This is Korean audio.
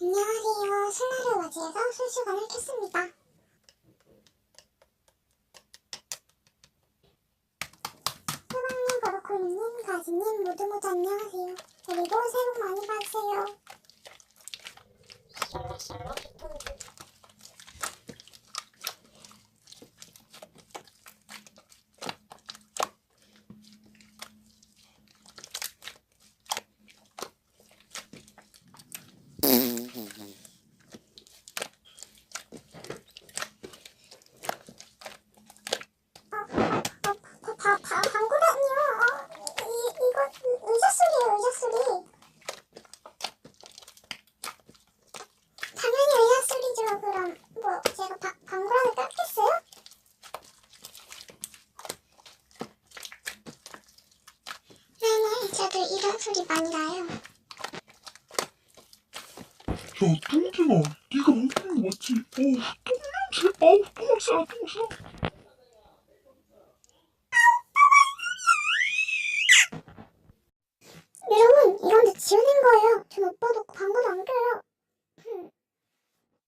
안녕하세요. 설날을 맞이해서 실시간을 켰습니다. 소방님, 버로콜님, 가지님 모두 모두 안녕하세요. 그리고 새해 복 많이 받으세요. 어, 어, 바, 바, 바, 방구라니요. 어, 이, 이거 의자 소리예요, 의자 소리. 당연히 의자 소리죠. 그럼 뭐 제가 바, 방구라니 깎겠어요? 네네, 저도 이런 소리 많이 나요. 야, 뚱땡아, 네가 먹는 거 맞지? 어우, 똥냄새, 아우, 똥싸, 똥싸. 여러분, 다 지어낸